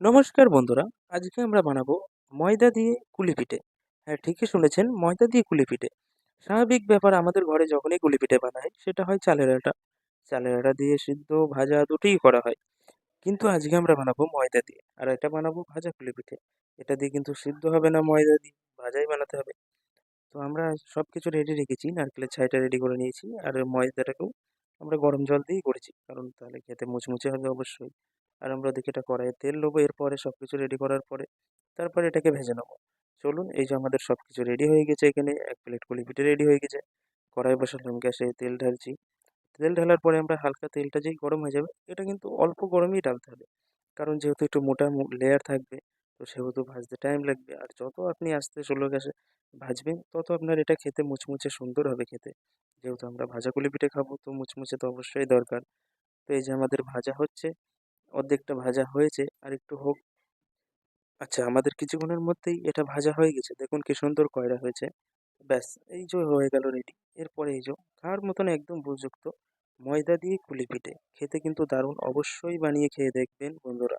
নমস্কার বন্ধুরা, আজকে আমরা বানাবো ময়দা দিয়ে কুলি পিঠে। হ্যাঁ ঠিকই শুনেছেন, ময়দা দিয়ে কুলি পিঠে। স্বাভাবিক ব্যাপার, আমাদের ঘরে যখনই কুলি পিঠে বানায় সেটা হয় চালের আটা। চালের আটা দিয়ে সিদ্ধ, ভাজা দুটোই করা হয়। কিন্তু আজকে আমরা বানাবো ময়দা দিয়ে। আর এটা বানাবো ভাজা কুলি পিঠে। এটা দিয়ে কিন্তু সিদ্ধ হবে না ময়দা দিয়ে, ভাজাই বানাতে হবে। তো আমরা সব কিছু রেডি রেখেছি, নারকেলের ছাইটা রেডি করে নিয়েছি। আর ময়দাটাকেও আমরা গরম জল দিয়েই করেছি। কারণ তাহলে খেতে মুচমুচে হবে অবশ্যই। আর আমরা ওদিকে এটা কড়াইয়ে তেল নেব, এরপরে সব কিছু রেডি করার পরে তারপরে এটাকে ভেজে নেব। চলুন, এই যে আমাদের সব কিছু রেডি হয়ে গেছে এখানে, এক প্লেট কুলি পিঠে রেডি হয়ে গেছে। কড়াই বসালাম গ্যাসে তেল ঢালছি। তেল ঢালার পরে আমরা হালকা তেলটা যেই গরম হয়ে যাবে, এটা কিন্তু অল্প গরমেই ডালতে হবে। কারণ যেহেতু একটু মোটা লেয়ার থাকবে, তো সেহেতু ভাজতে টাইম লাগবে। আর যত আপনি আস্তে স্লো গ্যাসে ভাজবেন, তত আপনার এটা খেতে মুচমুচে সুন্দর হবে খেতে। যেহেতু আমরা ভাজা কুলি পিঠে খাব, তো মুচমুচে তো অবশ্যই দরকার। তো এই যে আমাদের ভাজা হচ্ছে অর্ধেকটা ভাজা হয়েছে, আর একটু হোক। আচ্ছা আমাদের কিছুক্ষণের মধ্যেই এটা ভাজা হয়ে গেছে। দেখুন কি সুন্দর কয়রা হয়েছে। ব্যাস, এই যে হয়ে গেল রেডি এরপরে এই যে খাওয়ার মতন একদম উপযুক্ত ময়দা দিয়ে কুলি পিঠে খেতে কিন্তু দারুণ। অবশ্যই বানিয়ে খেয়ে দেখবেন বন্ধুরা।